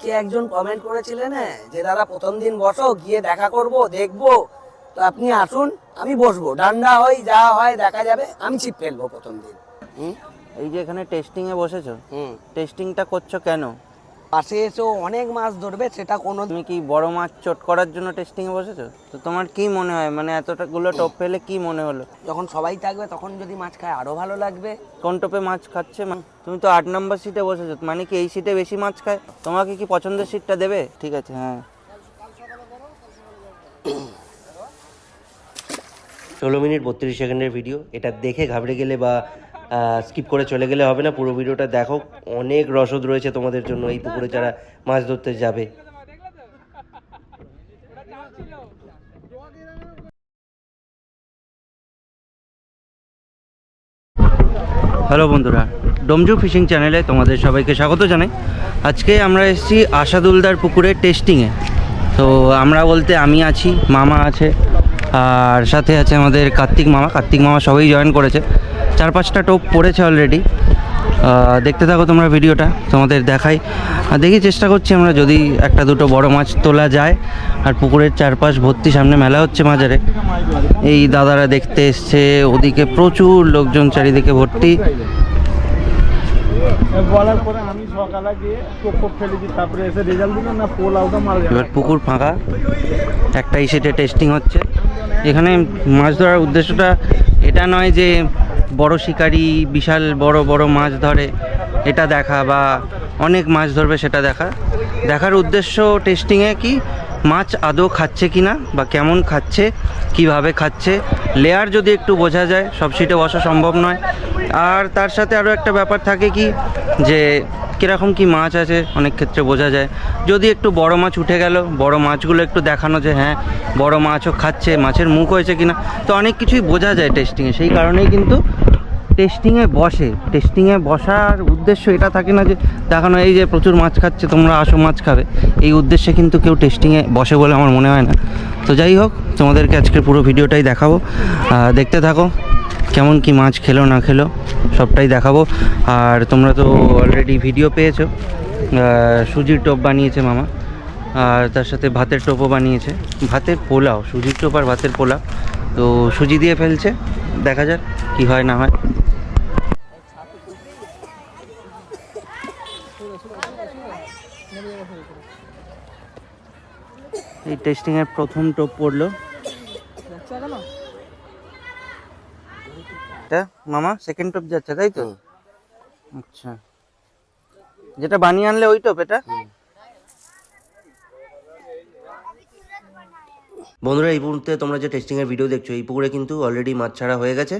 কে একজন কমেন্ট করেছিলেন যে দাদা প্রথম দিন বসো গিয়ে দেখা করব দেখব। তো আপনি আসুন আমি বসবো। ডান্ডা হয় যা হয় দেখা যাবে আমি ছিপ ফেলব প্রথম দিন। হুম? এই যে এখানে টেস্টিং এ বসেছো? হুম। টেস্টিংটা করছ কেন? পাশে এসেও অনেক মাছ ধরবে সেটা কোনো তুমি কি বড় মাছ চট করার জন্য টেস্টিং এ বসেছো? তো তোমার কি মনে হয়? মানে এতটা গুলো টপ পেলে কি মনে হলো? যখন সবাই থাকবে তখন যদি মাছ খায় আরও ভালো লাগবে। কোন টপে মাছ খাচ্ছে তুমি তো আট নম্বর সিটে বসেছো মানে কি এই সিটে বেশি মাছ খায়? তোমাকে কি পছন্দের সিটটা দেবে? ঠিক আছে হ্যাঁ। ষোলো মিনিট বত্রিশ সেকেন্ডের ভিডিও এটা দেখে ঘাবড়ে গেলে বা স্কিপ করে চলে গেলে হবে না। পুরো ভিডিওটা দেখো। অনেক রসদ রয়েছে তোমাদের জন্য এই পুকুরে যারা মাছ ধরতে যাবে। হ্যালো বন্ধুরা, ডোমজু ফিশিং চ্যানেলে তোমাদের সবাইকে স্বাগত জানাই। আজকে আমরা এসেছি আশাদুলদার পুকুরে টেস্টিংয়ে তো আমরা বলতে আমি আছি, মামা আছে আর সাথে আছে আমাদের কার্তিক মামা। কার্তিক মামা সবাই জয়েন করেছে। চার পাঁচটা টোপ পড়েছে অলরেডি দেখতে থাকো তোমরা ভিডিওটা তোমাদের দেখাই। আর দেখি চেষ্টা করছি আমরা যদি একটা দুটো বড় মাছ তোলা যায়। আর পুকুরের চারপাশ ভর্তি সামনে মেলা হচ্ছে মাজারে এই দাদারা দেখতে এসছে ওদিকে প্রচুর লোকজন চারিদিকে ভর্তি। এবার পুকুর ফাঁকা। একটাই সেটে টেস্টিং হচ্ছে। এখানে মাছ ধরার উদ্দেশ্যটা এটা নয় যে বড় শিকারি, বিশাল বড় বড় মাছ ধরে, এটা দেখা বা অনেক মাছ ধরবে সেটা দেখা। দেখার উদ্দেশ্য টেস্টিংয়ে কি মাছ আদৌ খাচ্ছে কি না বা কেমন খাচ্ছে, কীভাবে খাচ্ছে লেয়ার যদি একটু বোঝা যায়, সব সিটে বসা সম্ভব নয়। আর তার সাথে আরও একটা ব্যাপার থাকে কি যে কীরকম কি মাছ আছে? অনেক ক্ষেত্রে বোঝা যায়। যদি একটু বড় মাছ উঠে গেল, বড় মাছগুলো একটু দেখানো যে হ্যাঁ বড় মাছও খাচ্ছে, মাছের মুখ হয়েছে কিনা, তো অনেক কিছুই বোঝা যায় টেস্টিংয়ে সেই কারণেই কিন্তু টেস্টিংয়ে বসে। টেস্টিংয়ে বসার উদ্দেশ্য এটা থাকে না যে দেখানো এই যে প্রচুর মাছ খাচ্ছে, তোমরা আসো মাছ খাবে। এই উদ্দেশ্যে কিন্তু কেউ টেস্টিংয়ে বসে বলে আমার মনে হয় না। তো যাই হোক, তোমাদেরকে আজকের পুরো ভিডিওটাই দেখাবো। দেখতে থাকো। কেমন কি মাছ খেলো, না খেলো, সবটাই দেখাবো। আর তোমরা তো অলরেডি ভিডিও পেয়েছ। সুজির টোপ বানিয়েছে মামা। আর তার সাথে ভাতের টোপও বানিয়েছে। ভাতের পোলাও, সুজির টোপ আর ভাতের পোলাও। তো সুজি দিয়ে ফেলছে, দেখা যাক কি হয়, না হয়। এই টেস্টিংয়ের প্রথম টোপ পড়ল। এটা মামা সেকেন্ড টপ যাচ্ছে তাই তো? আচ্ছা। যেটা বানিয়ে আনলে ওই টপ এটা? বন্ধুরা, এই মুহূর্তে তোমরা যে টেস্টিংয়ের ভিডিও দেখছ, এই পুকুরে কিন্তু অলরেডি মাছ ছাড়া হয়ে গেছে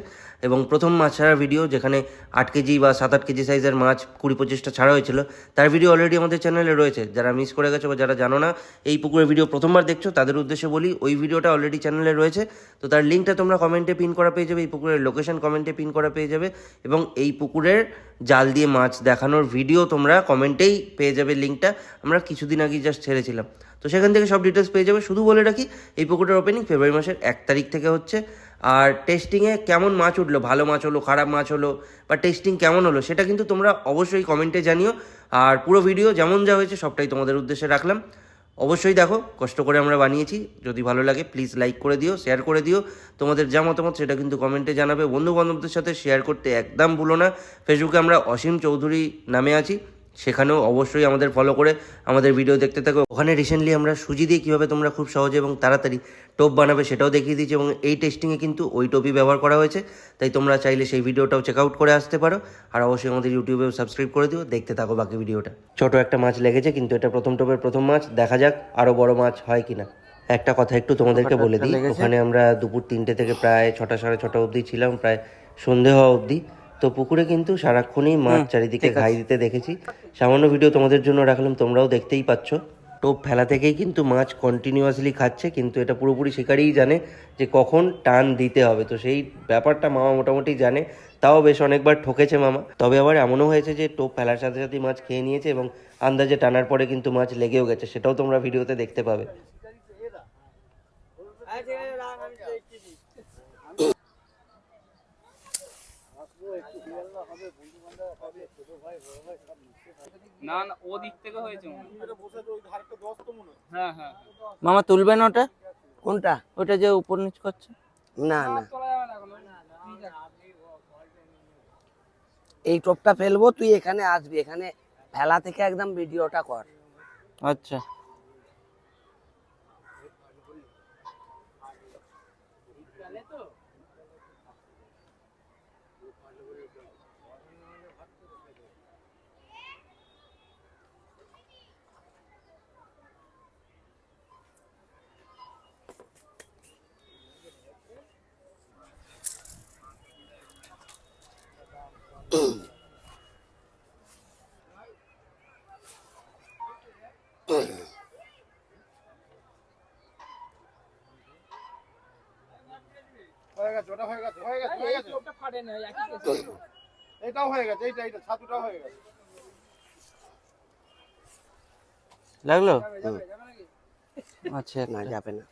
এবং প্রথম মাছ ছাড়ার ভিডিও যেখানে আট কেজি বা সাত, আট কেজি সাইজের মাছ কুড়ি পঁচিশটা ছাড়া হয়েছিল, তার ভিডিও অলরেডি আমাদের চ্যানেলে রয়েছে। যারা মিস করে গেছো বা যারা জানো না, এই পুকুরের ভিডিও প্রথমবার দেখছ, তাদের উদ্দেশ্যে বলি, ওই ভিডিওটা অলরেডি চ্যানেলে রয়েছে। তো তার লিঙ্কটা তোমরা কমেন্টে পিন করা পেয়ে যাবে, এই পুকুরের লোকেশন কমেন্টে পিন করা পেয়ে যাবে এবং এই পুকুরের জাল দিয়ে মাছ দেখানোর ভিডিও তোমরা কমেন্টেই পেয়ে যাবে লিঙ্কটা আমরা কিছুদিন আগে জাস্ট ছেড়েছিলাম। তো সেখান থেকে সব ডিটেলস পেয়ে যাবে। শুধু বলে রাখি, এই পুকুরটার ওপেনিং ফেব্রুয়ারি মাসের এক তারিখ থেকে হচ্ছে। আর টেস্টিংয়ে কেমন মাছ উঠল? ভালো মাছ হলো, খারাপ মাছ হলো? বা টেস্টিং কেমন হলো? সেটা কিন্তু তোমরা অবশ্যই কমেন্টে জানিও। আর পুরো ভিডিও যেমন যা হয়েছে, সবটাই তোমাদের উদ্দেশ্যে রাখলাম। অবশ্যই দেখো, কষ্ট করে আমরা বানিয়েছি। যদি ভালো লাগে প্লিজ লাইক করে দিও শেয়ার করে দিও। তোমাদের যা মতামত, সেটা কিন্তু কমেন্টে জানাবে। বন্ধু বান্ধবদের সাথে শেয়ার করতে একদম ভুলো না। ফেসবুকে আমরা অসীম চৌধুরী নামে আছি। সেখানেও অবশ্যই আমাদের ফলো করে আমাদের ভিডিও দেখতে থাকো। ওখানে রিসেন্টলি আমরা সুজি দিয়ে কীভাবে তোমরা খুব সহজে এবং তাড়াতাড়ি টোপ বানাবে সেটাও দেখিয়ে দিয়েছি এবং এই টেস্টিংয়ে কিন্তু ওই টোপই ব্যবহার করা হয়েছে। তাই তোমরা চাইলে সেই ভিডিওটাও চেক আউট করে আসতে পারো। আর অবশ্যই আমাদের ইউটিউবেও সাবস্ক্রাইব করে দিও। দেখতে থাকো বাকি ভিডিওটা ছোট একটা মাছ লেগেছে কিন্তু এটা প্রথম টোপের প্রথম মাছ। দেখা যাক আরও বড় মাছ হয় কিনা। একটা কথা একটু তোমাদেরকে বলে দিই। ওখানে আমরা দুপুর তিনটে থেকে প্রায় ছটা সাড়ে ছটা অবধি ছিলাম। প্রায় সন্ধে হওয়া অবধি। তো পুকুরে কিন্তু সারাক্ষণই মাছ চারিদিকে ঘাই দিতে দেখেছি। সামান্য ভিডিও তোমাদের জন্য রাখলাম তোমরাও দেখতেই পাচ্ছ। টোপ ফেলা থেকেই কিন্তু মাছ কন্টিনিউয়াসলি খাচ্ছে কিন্তু এটা পুরোপুরি শিকারিই জানে যে কখন টান দিতে হবে। তো সেই ব্যাপারটা মামা মোটামুটি জানে তাও বেশ অনেকবার ঠকেছে মামা। তবে আবার এমনও হয়েছে যে টোপ ফেলার সাথে সাথে মাছ খেয়ে নিয়েছে এবং আন্দাজে টানার পরে কিন্তু মাছ লেগেও গেছে সেটাও তোমরা ভিডিওতে দেখতে পাবে। না না ও দিক থেকে হয়েছে হ্যাঁ। হ্যাঁ মামা তুলবেন ওটা? কোনটা? ওটা যে উপর নিচ করছে? না না। এই টোপটা ফেলব তুই এখানে আসবি। এখানে ফেলা থেকে একদম ভিডিওটা কর। আচ্ছা। ওটা হয়ে গেছে হয়ে গেছে হয়ে গেছে। ওটা ফাটে না একই কেস। এটাও হয়ে গেছে এইটা এইটা ছাতুটাও হয়ে গেছে। লাগল? আচ্ছা না যাবে না।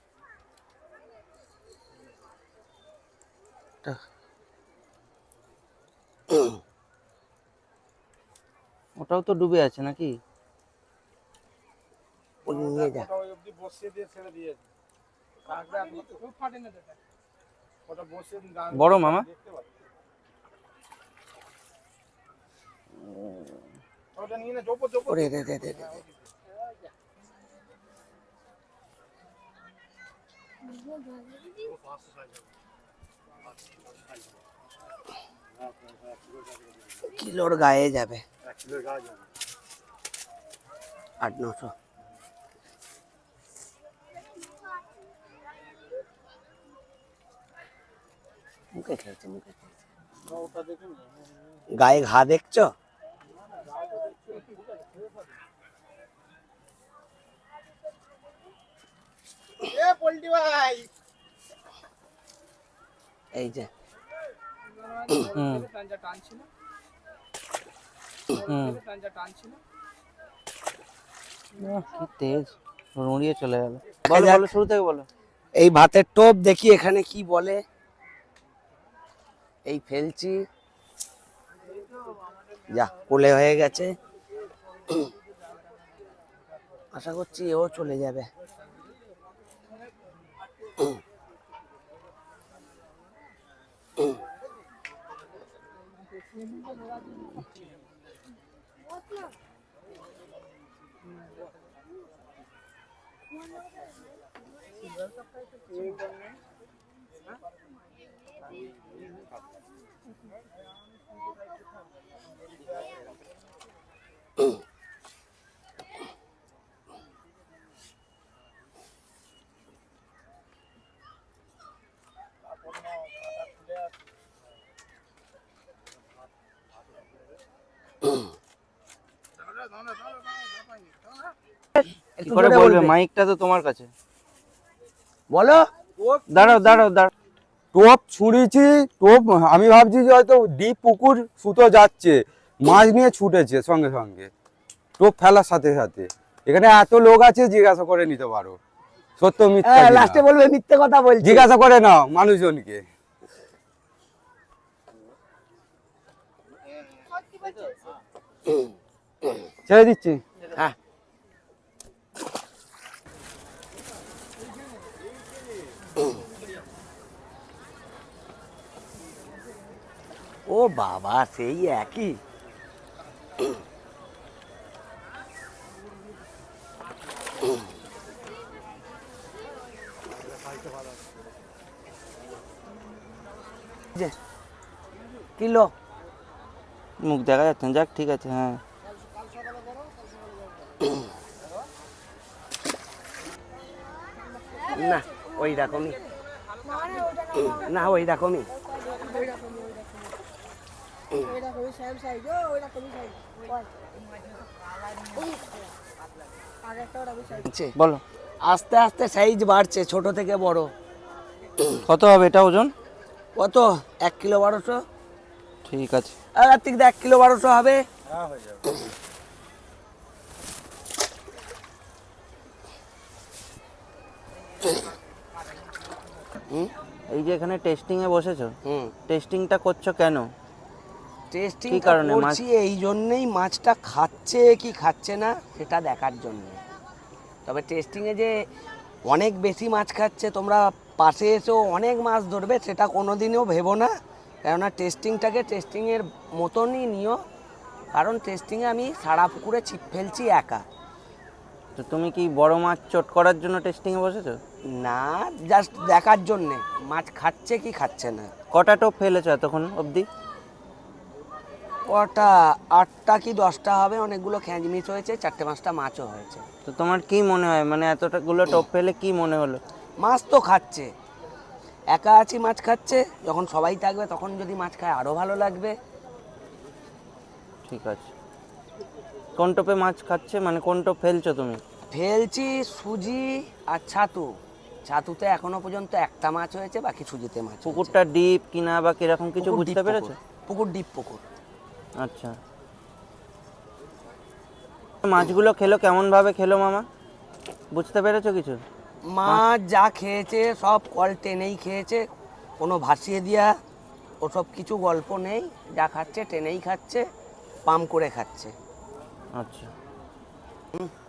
ওটাও তো ডুবে আছে নাকি? ওই নিয়ে যা। ওই অবধি বসিয়ে দিয়ে ছেড়ে দিয়েছে। ফাটে না বড় মামা? ওরে দে দে দে দে। কিলোর গায়ে যাবে। আট নশো। মুখে খেয়েছে মুখে খেয়েছে। গায়ে ঘা দেখছ? এই যে। হুম। কি তেজ। চলে গেল। বলো বলো শুরু থেকে বলো। এই ভাতের টোপ দেখি এখানে কি বলে। এই ফেলছি। যা কোলে হয়ে গেছে। আশা করছি এও চলে যাবে। কি করে বলবে। মাইকটা তো তোমার কাছে। বলো। দাঁড়াও দাঁড়াও দাঁড়াও। টোপ ছুঁড়েছি টোপ আমি ভাবছি যে হয়তো ডিপ পুকুর সুতো যাচ্ছে মাছ নিয়ে ছুটেছে সঙ্গে সঙ্গে। টোপ ফেলার সাথে সাথে। এখানে এত লোক আছে জিজ্ঞাসা করে নিতে পারো। সত্য মিথ্যা লাস্টে বলবে মিথ্যে কথা বলছি। জিজ্ঞাসা করে নাও মানুষজনকে। ছেড়ে দিচ্ছি। হ্যাঁ। ও বাবা সেই একই। কিলো মুখ দেখা যাচ্ছে যাক ঠিক আছে হ্যাঁ। না ওই রকমই না ওই রকমই। বলো আস্তে আস্তে সাইজ বাড়ছে ছোট থেকে বড়। কত হবে এটা ওজন? কত? এক কিলো বারোশো। ঠিক আছে। আর তো এক কিলো বারোশো হবে। এই যে এখানে টেস্টিং এ বসেছো হুম। টেস্টিংটা করছ কেন? টেস্টিং কি কারণে মাছ? করছি এই জন্যই মাছটা খাচ্ছে কি খাচ্ছে না সেটা দেখার জন্য। তবে টেস্টিংয়ে যে অনেক বেশি মাছ খাচ্ছে তোমরা পাশে এসেও অনেক মাছ ধরবে সেটা কোনোদিনও ভেবো না। কেননা টেস্টিংটাকে টেস্টিংয়ের মতনই নিও কারণ টেস্টিংয়ে আমি সারা পুকুরে ছিপ ফেলছি একা। তো তুমি কি বড় মাছ চট করার জন্য টেস্টিংয়ে বসেছো? না জাস্ট দেখার জন্যে মাছ খাচ্ছে কি খাচ্ছে না। কটা টোপ ফেলেছো এতক্ষণ অবধি? কটা? আটটা কি দশটা হবে? অনেকগুলো খ্যাঁচ মিস হয়েছে চারটে পাঁচটা মাছও হয়েছে। তো তোমার কি মনে হয়? মানে এতটা গুলো টোপ ফেলে কি মনে হলো? মাছ তো খাচ্ছে। একা আছি মাছ খাচ্ছে যখন সবাই থাকবে তখন যদি মাছ খায় আরও ভালো লাগবে। ঠিক আছে। কোন টোপে মাছ খাচ্ছে? মানে কোন টোপ ফেলছো তুমি? ফেলছি সুজি আর ছাতু। ছাতুতে এখনও পর্যন্ত একটা মাছ হয়েছে বাকি সুজিতে মাছ পুকুরটা ডিপ কিনা বা কীরকম কিছু বুঝতে পেরেছ। পুকুর ডিপ পুকুর। আচ্ছা। মাছগুলো খেলো কেমন ভাবে খেলো মামা? বুঝতে পেরেছ কিছু? মাছ যা খেয়েছে সব কল টেনেই খেয়েছে কোনো ভাসিয়ে দিয়া ওসব কিছু গল্প নেই যা খাচ্ছে টেনেই খাচ্ছে পাম করে খাচ্ছে। আচ্ছা।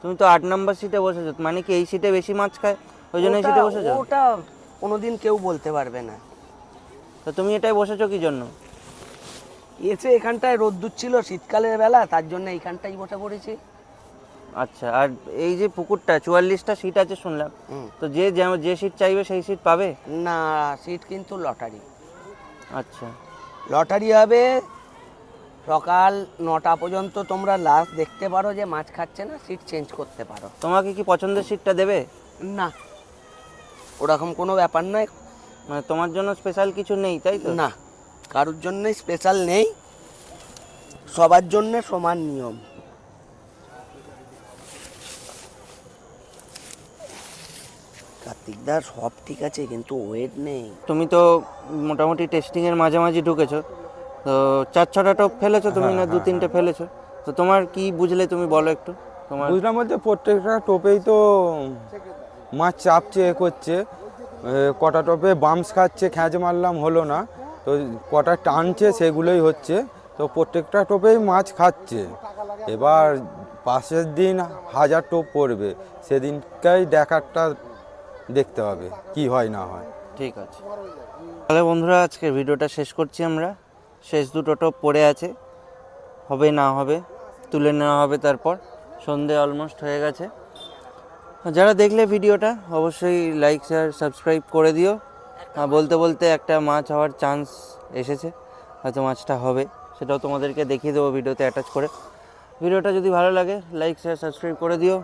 তুমি তো আট নম্বর সিটে বসেছো মানে কি এই সিটে বেশি মাছ খায়? ওই জন্য এই সিটে বসেছো? ওটা কোনোদিন কেউ বলতে পারবে না। তো তুমি এটাই বসেছো কি জন্য? এসে এখানটায় রোদ্দুর ছিল শীতকালের বেলা তার জন্য এইখানটাই বসে পড়েছি। আচ্ছা আর এই যে পুকুরটা চুয়াল্লিশটা সিট আছে শুনলাম। তো যে যে- যে সিট চাইবে সেই সিট পাবে? না সিট কিন্তু লটারি। আচ্ছা। লটারি হবে সকাল নটা পর্যন্ত তোমরা লাস্ট দেখতে পারো যে মাছ খাচ্ছে না সিট চেঞ্জ করতে পারো। তোমাকে কি পছন্দের সিটটা দেবে? না। ওরকম কোনো ব্যাপার নয়। মানে তোমার জন্য স্পেশাল কিছু নেই তাই তো? না। কারোর জন্য স্পেশাল নেই সবার জন্য সমান নিয়ম। কার্তিকদার সব ঠিক আছে কিন্তু ওয়েট নেই। তুমি তো মোটামুটি টেস্টিংয়ের মাঝামাঝি ঢুকেছো। তো চার ছটা টপ ফেলেছো তুমি হ্যাঁ, না দু তিনটে ফেলেছো? তো তোমার কি বুঝলে তুমি বলো একটু? তোমার বুঝলাম বলতে প্রত্যেকটা টোপেই তো মাছ চাপছে এ করছে। কটা টোপে বামস খাচ্ছে খ্যাঁচ মারলাম হলো না। তো কটা টানছে সেগুলোই হচ্ছে। তো প্রত্যেকটা টোপেই মাছ খাচ্ছে। এবার পাশের দিন হাজার টোপ পড়বে। সেদিনটাই দেখারটা দেখতে হবে, কি হয় না হয়। ঠিক আছে। তাহলে বন্ধুরা আজকে ভিডিওটা শেষ করছি আমরা। শেষ দুটো টোপ পড়ে আছে। হবে না হবে, তুলে নেওয়া হবে তারপর। সন্ধে অলমোস্ট হয়ে গেছে। যারা দেখলে ভিডিওটা, অবশ্যই লাইক শেয়ার সাবস্ক্রাইব করে দিও। বলতে বলতে একটা মাছ হওয়ার চান্স এসেছে। হয়তো মাছটা হবে, সেটাও তোমাদেরকে দেখিয়ে দেবো ভিডিওতে অ্যাটাচ করে। ভিডিওটা যদি ভালো লাগে লাইক শেয়ার সাবস্ক্রাইব করে দিও।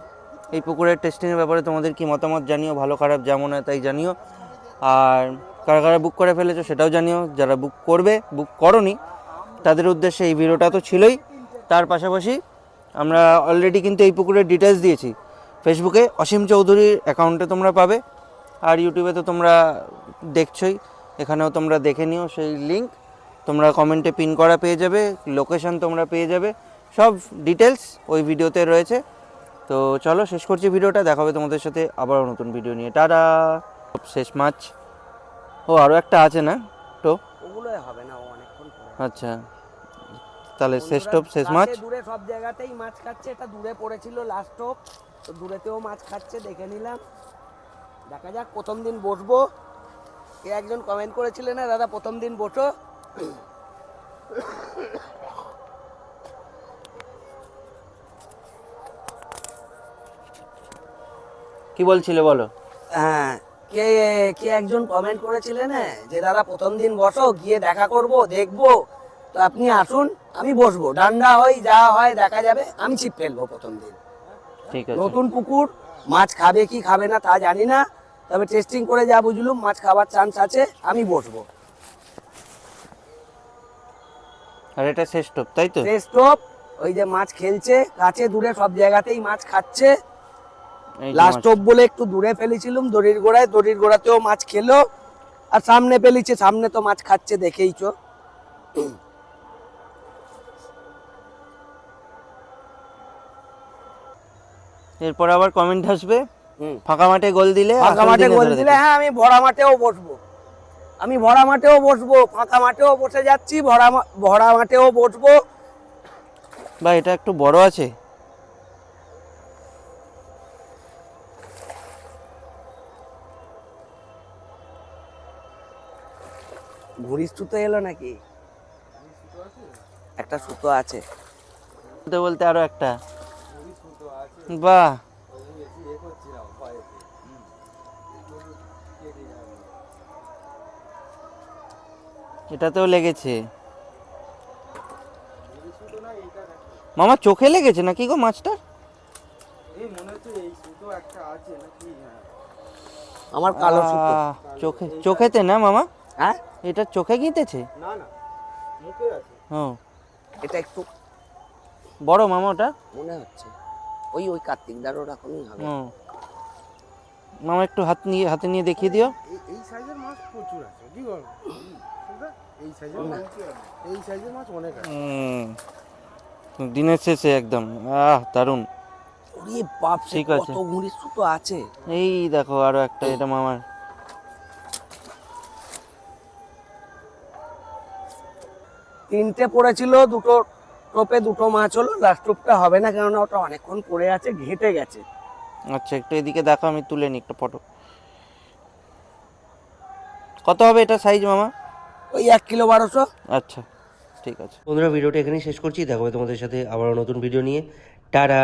এই পুকুরের টেস্টিংয়ের ব্যাপারে তোমাদের কি মতামত জানিও, ভালো, খারাপ যেমন হয় তাই জানিও। আর কারা কারা বুক করে ফেলেছো সেটাও জানিও। যারা বুক করবে বুক করনি, তাদের উদ্দেশ্যে এই ভিডিওটা তো ছিলই। তার পাশাপাশি আমরা অলরেডি কিন্তু এই পুকুরের ডিটেলস দিয়েছি। ফেসবুকে অসীম চৌধুরীর অ্যাকাউন্টে তোমরা পাবে। আর ইউটিউবে তো তোমরা দেখছোই। এখানেও তোমরা দেখে নিও সেই লিঙ্ক তোমরা কমেন্টে পিন করা পেয়ে যাবে লোকেশন তোমরা পেয়ে যাবে। সব ডিটেলস ওই ভিডিওতে রয়েছে। তো চলো শেষ করছি ভিডিওটা। দেখা হবে তোমাদের সাথে আবারও নতুন ভিডিও নিয়ে। টাটা! শেষ মাছ। ও আরও একটা আছে না? তো? ওগুলোই হবে না অনেকক্ষণ আচ্ছা। তাহলে শেষ টপ শেষ মাছ? দূরে সব জায়গাতেই মাছ খাচ্ছে। এটা দূরে পড়েছিল লাস্ট টপ। তো দূরেতেও মাছ খাচ্ছে দেখে নিলাম। দেখা যাক প্রথম দিন বসবো। কে একজন কমেন্ট করেছিলেন না দাদা প্রথম দিন বসো। কি বলছিলে বলো? হ্যাঁ কে কে একজন কমেন্ট করেছিলেন হ্যাঁ, যে দাদা প্রথম দিন বসো গিয়ে দেখা করব দেখব। তো আপনি আসুন আমি বসবো। ডান্ডা হয় যা হয় দেখা যাবে আমি ছিপ ফেলব প্রথম দিন। ঠিক আছে। নতুন পুকুর মাছ খাবে কি খাবে না তা জানি না। তবে টেস্টিং করে যা বুঝলুম মাছ খাবার চান্স আছে আমি বসবো। আর এটা শেষ টপ তাই তো? শেষ টপ ওই যে মাছ খেলছে কাছে দূরে সব জায়গাতেই মাছ খাচ্ছে। লাস্ট মাছ। টপ বলে একটু দূরে ফেলেছিলাম দড়ির গোড়ায় দড়ির গোড়াতেও মাছ খেলো। আর সামনে ফেলেছে সামনে তো মাছ খাচ্ছে দেখেইছো এরপর আবার কমেন্ট আসবে। ফাঁকা মাঠে গোল দিলে ফাঁকা মাঠে গোল দিলে হ্যাঁ আমি ভরা মাঠেও বসবো। আমি ভরা মাঠেও বসবো ফাঁকা মাঠেও বসে যাচ্ছি ভরা ভরা মাঠেও বসবো। বা এটা একটু বড় আছে। ঘুড়ির সুতো এলো নাকি? একটা সুতো আছে। বলতে বলতে আরও একটা। বাহ। এটাতেও লেগেছে। মামা চোখে লেগেছে নাকি গো মাছটা? আমার কালো সুতো। চোখে চোখেতে না মামা? হ্যাঁ? এটা চোখে গিতেছে না না মুখে আছে। ও। এটা একটু বড় মামা ওটা? মনে হচ্ছে। ওই ওই কার্তিক দার ওরকমই হবে। মামা একটু হাত নিয়ে হাতে নিয়ে দেখিয়ে দিও। এই এই সাইজের মাছ প্রচুর আছে কি বল? এই সাইজের মাছ? এই সাইজের মাছ অনেক দিনের শেষে একদম। আহ দারুণ। ওরে বাপ ঠিক আছে। কত সুতো আছে। এই দেখো আরও একটা এটা মামার। তিনটে পড়েছিল দুটো টোপে দুটো মাছ হলো। লাস্ট টোপটা হবে না কেননা ওটা অনেকক্ষণ পড়ে আছে ঘেটে গেছে। আচ্ছা একটু এদিকে দেখো আমি তুলে নিই একটা ফটো কত হবে এটা সাইজ মামা? ওই এক কিলো বারোশো। আচ্ছা ঠিক আছে। বন্ধুরা, ভিডিওটা এখানেই শেষ করছি। দেখা তোমাদের সাথে আবার নতুন ভিডিও নিয়ে। টাটা!